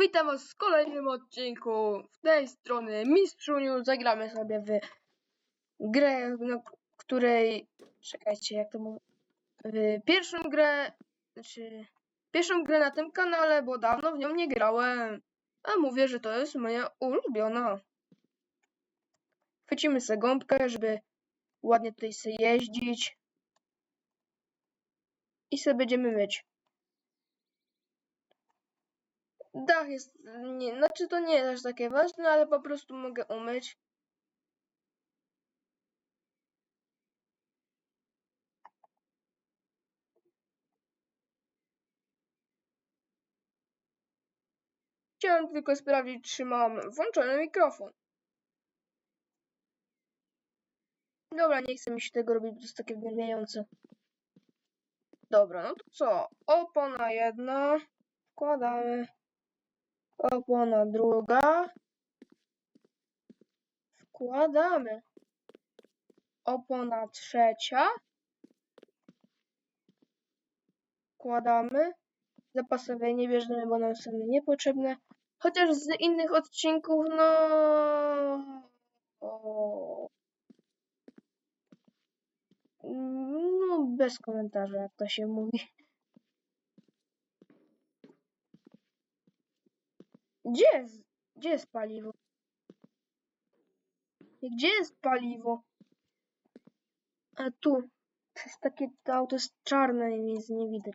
Witam was w kolejnym odcinku. W tej strony Mistrzuniu. Zagramy sobie w grę, no, której... Czekajcie, jak to mówię? W pierwszą grę... Znaczy... Pierwszą grę na tym kanale, bo dawno w nią nie grałem. A mówię, że to jest moja ulubiona. Chwycimy sobie gąbkę, żeby ładnie tutaj sobie jeździć. I sobie będziemy myć. Dach jest, nie, znaczy to nie jest aż takie ważne, ale po prostu mogę umyć. Chciałem tylko sprawdzić, czy mam włączony mikrofon. Dobra, nie chcę mi się tego robić, bo to jest takie wnerwiające. Dobra, no to co? Opona jedna. Wkładamy. Opona druga. Wkładamy. Opona trzecia. Wkładamy. Zapasowe nie bierzemy, bo nam są niepotrzebne. Chociaż z innych odcinków, no... O... No, bez komentarza, jak to się mówi. Gdzie jest, gdzie jest paliwo? Gdzie jest paliwo? A tu. Jest takie, to auto jest czarne i nie widać.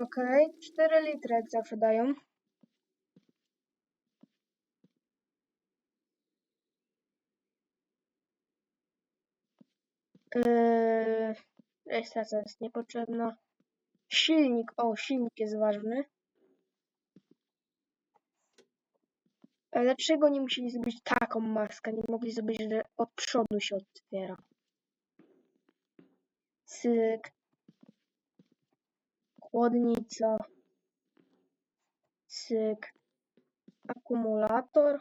Okej, 4 litry jak zawsze dają. Yy, rejestracja jest niepotrzebna. Silnik, o, silnik jest ważny. Dlaczego nie musieli zrobić taką maskę? Nie mogli zrobić, że od przodu się otwiera. Cyk. Chłodnica. Cyk. Akumulator.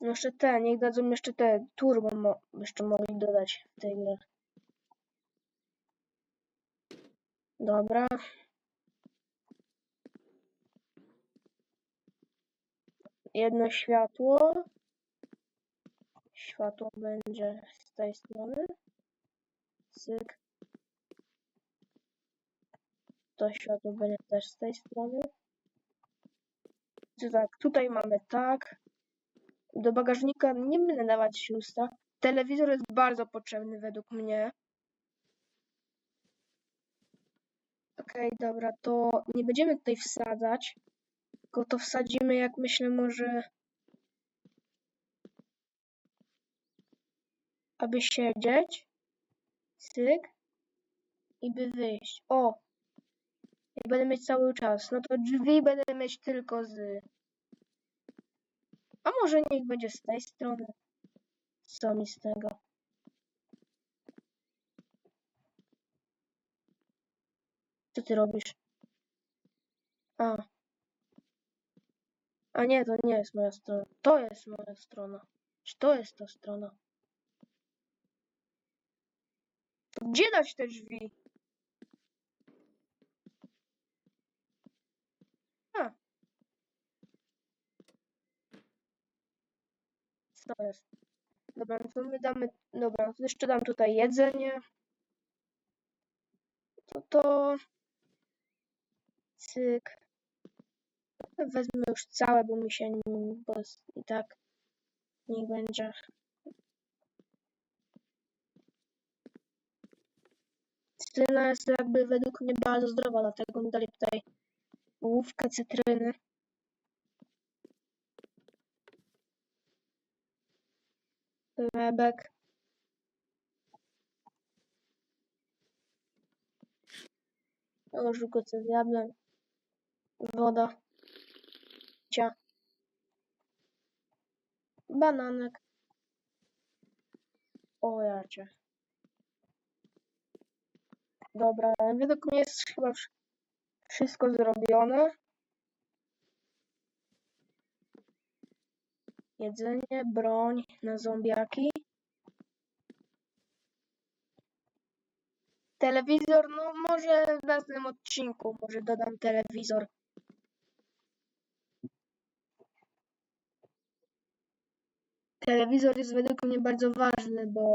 No jeszcze te, niech dadzą jeszcze te turbo mo jeszcze mogli dodać w tej grze. Dobra. Jedno światło. Światło będzie z tej strony. Cyk. To światło będzie też z tej strony. To tak, tutaj mamy tak. Do bagażnika nie będę dawać szósta. Telewizor jest bardzo potrzebny według mnie. Okej, dobra, to nie będziemy tutaj wsadzać, tylko to wsadzimy, jak myślę, może... Aby siedzieć. Cyk. I by wyjść. O! I będę mieć cały czas. No to drzwi będę mieć tylko z... A może niech będzie z tej strony. Co mi z tego? Co ty robisz? A. A nie, to nie jest moja strona. To jest moja strona. Czy to jest ta strona? Gdzie dać te drzwi? A. Co to? Dobra, no to my damy... Dobra, no jeszcze dam tutaj jedzenie. To to... Cyk. Wezmę już całe, bo mi się... nie- Bo i tak... Niech będzie. Cytryna jest jakby według mnie bardzo zdrowa, dlatego mi dali tutaj główkę cytryny. Chlebek. Łożyko co zjadłem. Woda. Cia. Bananek. O jacie. Dobra, według mnie jest chyba wsz- wszystko zrobione. Jedzenie, broń na zombiaki. Telewizor, no może w następnym odcinku, może dodam telewizor. Telewizor jest według mnie bardzo ważny, bo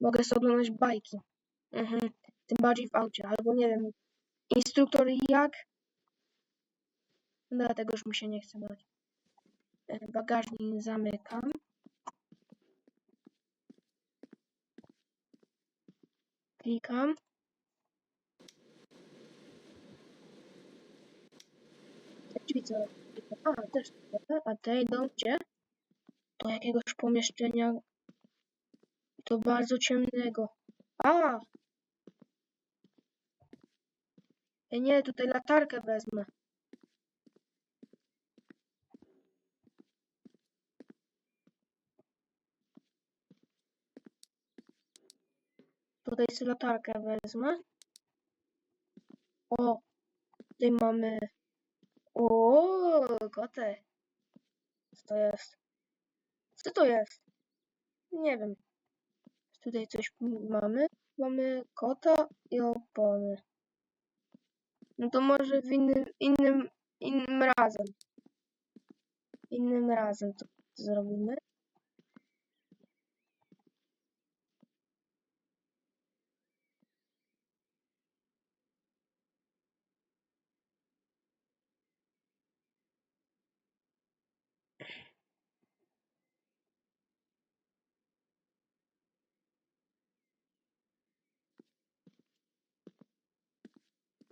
mogę sobie oglądać bajki. Mhm. Tym bardziej w aucie, albo nie wiem, instruktor jak? No, dlatego już mi się nie chce bać. E, Bagażnik zamykam. Klikam. Te? A, też. A te idą gdzie? Do jakiegoś pomieszczenia. To bardzo ciemnego. A! Ej, nie, tutaj latarkę wezmę. Tutaj sobie latarkę wezmę. O! Tutaj mamy... O, kote. Co to jest? Co to jest? Nie wiem. Tutaj coś mamy. Mamy kota i opony. No to może w innym, innym, innym razem. Innym razem to zrobimy.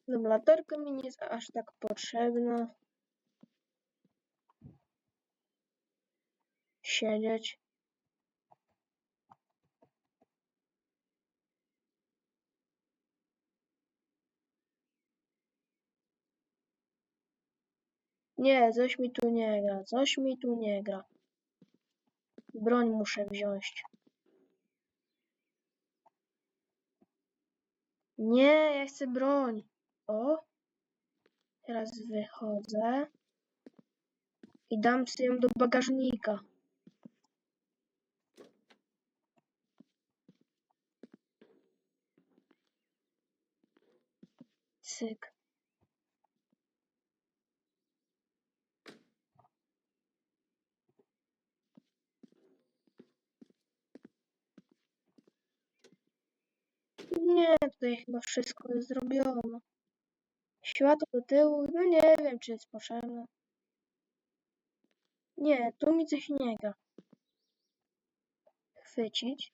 Dobra, latarka mi nie jest aż tak potrzebna. Siedzieć. Nie, coś mi tu nie gra, coś mi tu nie gra. Broń muszę wziąć. Nie, ja chcę broń. O. Teraz wychodzę. I dam sobie ją do bagażnika. Cyk. Nie, tutaj chyba wszystko jest zrobione. Światło do tyłu, no nie wiem, czy jest potrzebne. Nie, tu mi coś nie gra. Chwycić.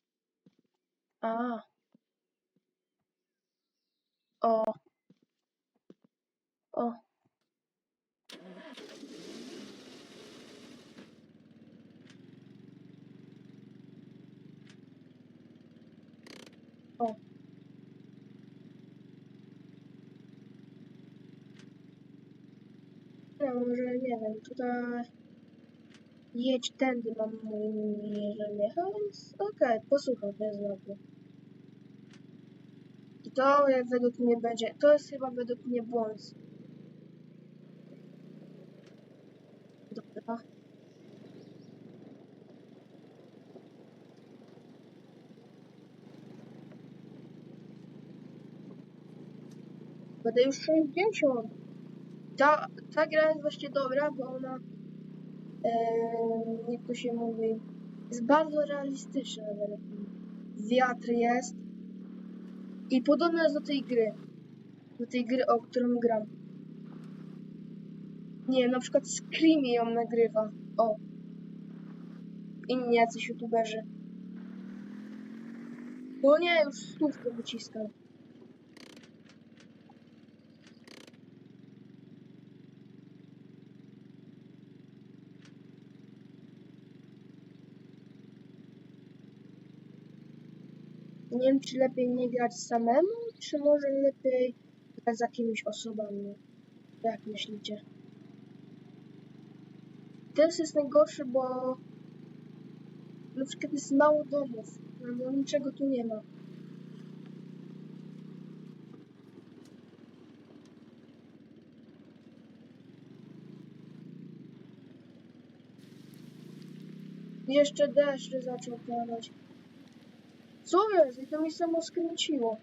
A. O. O. No, może nie wiem, tutaj jedź tędy mam więc okej, posłucham bez znaku. I to według mnie będzie, to jest chyba według mnie błąd. Dobra. Będę już 60. Ta, ta gra jest właśnie dobra, bo ona, e, jak to się mówi, jest bardzo realistyczna mnie. Wiatr jest i podobna jest do tej gry. Do tej gry, o którą gram. Nie, na przykład Screamy ją nagrywa. O. Inni jacyś youtuberzy. No nie, już stówkę wyciskam. Nie wiem, czy lepiej nie grać samemu, czy może lepiej grać z jakimiś osobami. Jak myślicie? Ten jest najgorszy, bo na przykład jest mało domów, albo niczego tu nie ma. Jeszcze deszcz zaczął padać. Co jest? I to mi samo skręciło.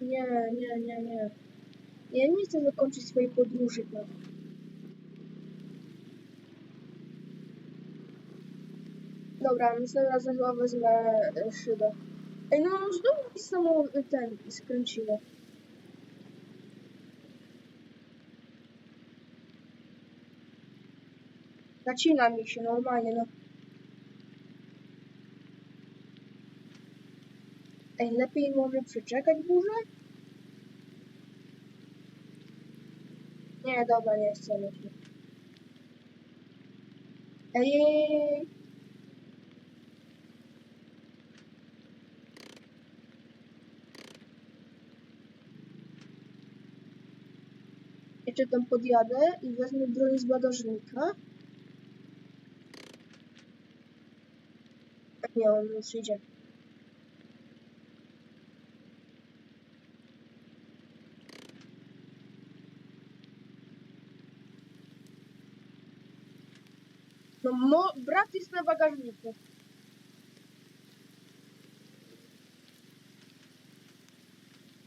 Nie, nie, nie, nie. Ja nie chcę zakończyć swojej podróży tak. Dobra, następnym razem chyba wezmę e, szybę. Ej, no znowu mi samo e, ten skręciło. Nacina mi się normalnie, no. Ej, lepiej może przeczekać burzę? Nie, dobra, nie chcę lepiej. Ej, ej. Jeszcze tam podjadę i wezmę broń z bagażnika. A Nie, on już idzie. No, mo, brat jest na bagażniku.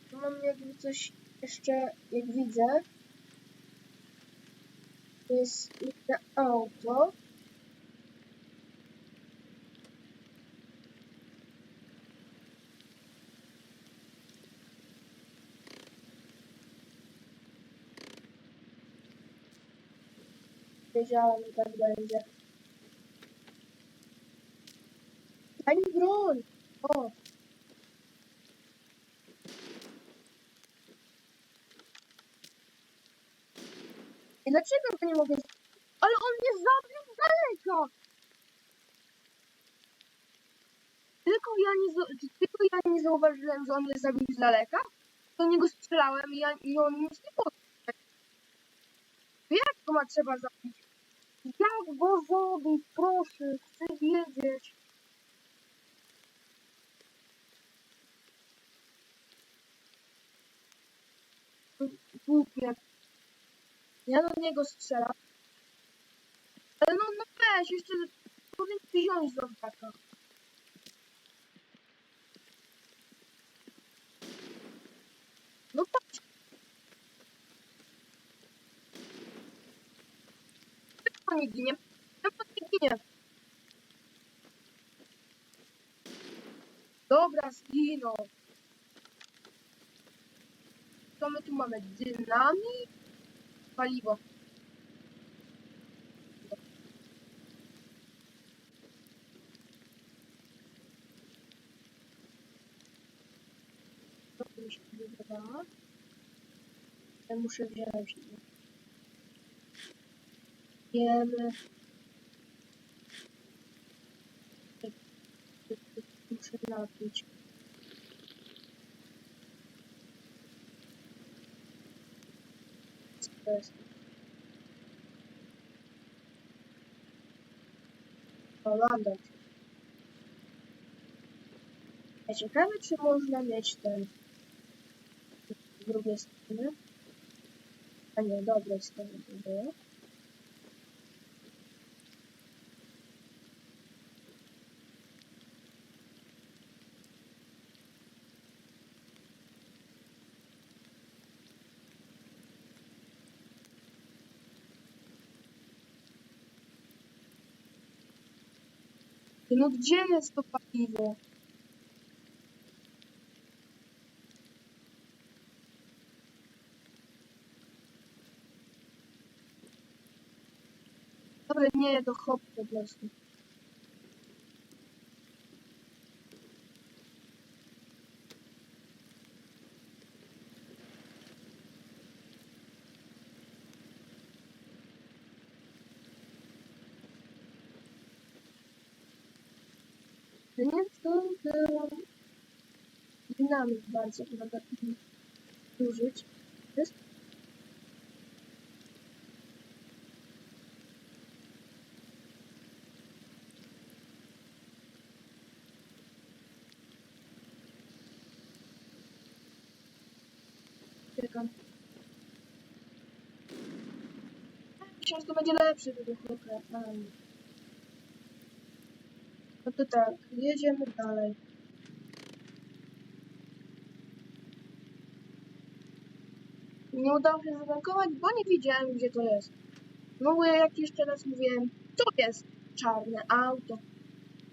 Tu Mam jakby coś jeszcze, jak widzę. To jest inne auto. Wiedziałem, że tak będzie. Daj mi! O! I dlaczego to nie mogę... Ale on mnie zabił z daleka! Tylko ja nie, tylko ja nie zauważyłem, że on mnie zabił z daleka. Do niego strzelałem i, ja, i on nic nie powiedział. Jak go ma trzeba zabić? Jak go zabić? Proszę, chcę wiedzieć. Głupie. Ja do niego strzelam. Ale no, no weź, jeszcze powinien wziąć do taka. No patrz. Czemu nie ginie? Czemu nie ginie? Dobra, zginął. Co my tu mamy? Dynamit? Paliwo. Ja muszę wziąć. Wiemy. Muszę napić. Co to jest? O, London. Ja ciekawe, czy można mieć ten z drugiej strony. A nie, No gdzie jest to paliwo? Dobra, nie, to hop po prostu. Nie to był dynamit bardzo chyba użyć. Jest? Czekam. To będzie lepszy wybuch nuklearny. To tak, jedziemy dalej. nie udało się zatankować, bo nie wiedziałem, gdzie to jest. No jak jeszcze raz mówiłem, to jest czarne auto.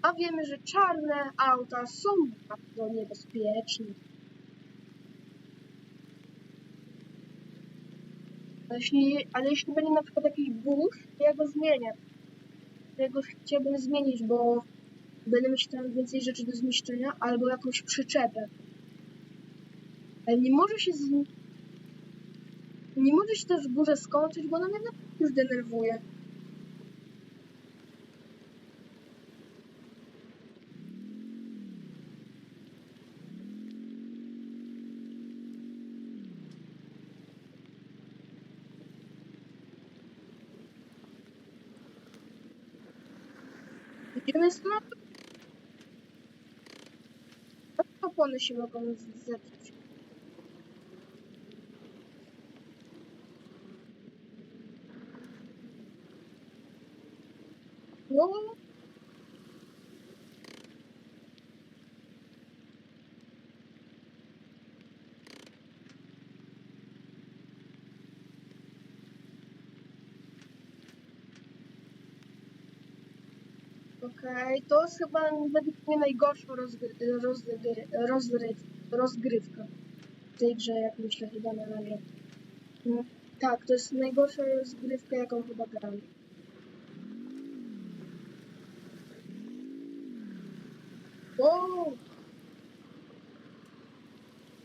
A wiemy, że czarne auta są bardzo niebezpieczne. Ale jeśli, ale jeśli będzie na przykład jakiś burz, to ja go zmienię. Ja go chciałbym zmienić, bo będę mieć tam więcej rzeczy do zniszczenia, albo jakąś przyczepę. Ale nie może się z... Nie może się też burza skończyć, bo ona mnie już denerwuje. Idziemy stąd? A opony się mogą to jest chyba według mnie najgorsza rozgry, rozgry, rozgry, rozgrywka w tej grze, jak myślę chyba na razie. No, tak, to jest najgorsza rozgrywka, jaką chyba grałem. Wow!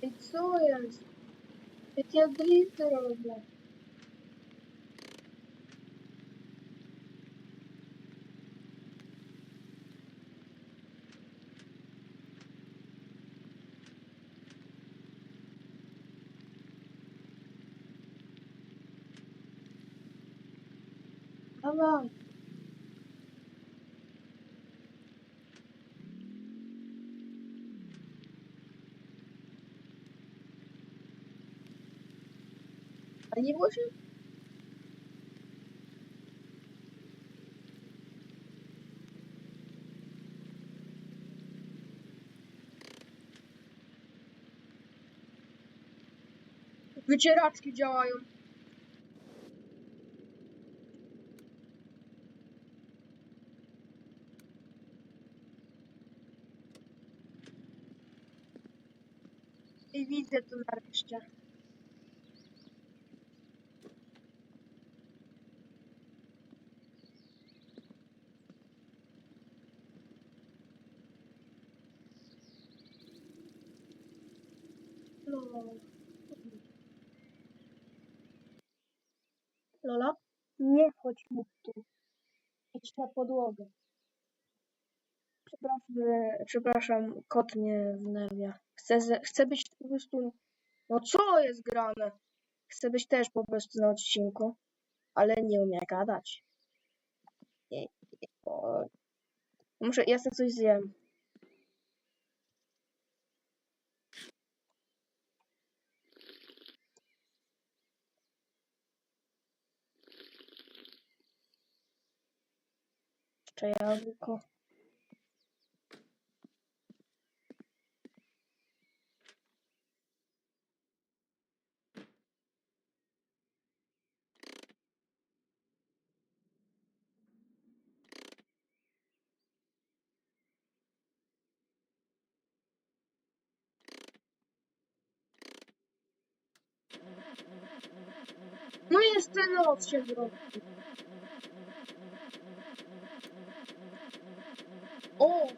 I co jest? Jak ja drifty robię? Dawaj. A nie może? Wycieraczki działają. I widzę nareszcie. No. Lola? Nie chodź mu tu. Idź na podłogę. Przepraszam, przepraszam, kot mnie wnerwia. Chcę, chcę być po prostu... No co jest grane? Chcę być też po prostu na odcinku, ale nie umiem gadać. Nie, nie, o. Muszę, ja sobie coś zjem. Jeszcze jabłko. No i jeszcze noc się zrobi. O!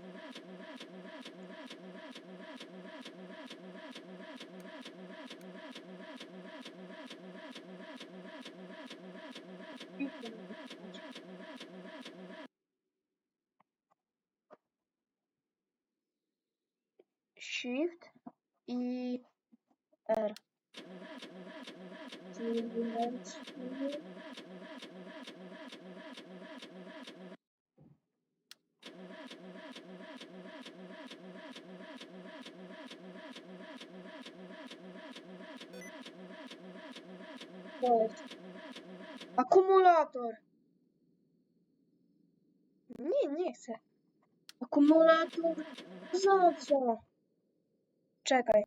Shift i R. Czyli wybrać- To jest. Akumulator. Nie, nie chcę. Za co? Czekaj.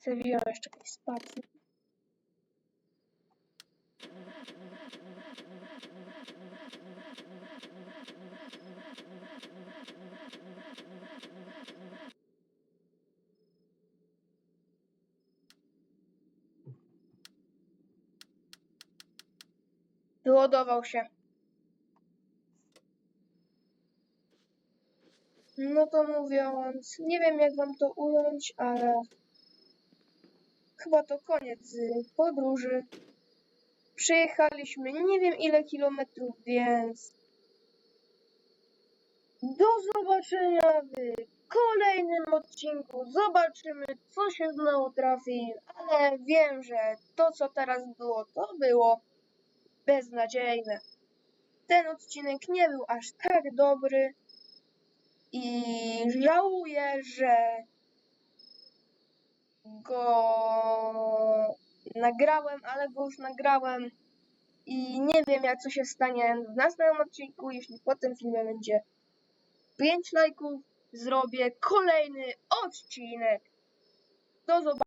chcę wziąć jakieś spacje. Wyładował się. No to mówiąc, nie wiem jak wam to ująć, ale chyba to koniec y, podróży. Przejechaliśmy nie wiem ile kilometrów, więc do zobaczenia w kolejnym odcinku. Zobaczymy, co się znowu trafi, ale wiem, że to, co teraz było, to było beznadziejne. Ten odcinek nie był aż tak dobry i żałuję, że go nagrałem, ale go już nagrałem i nie wiem jak co się stanie w następnym odcinku, jeśli po tym filmie będzie 5 lajków, zrobię kolejny odcinek. Do zobaczenia.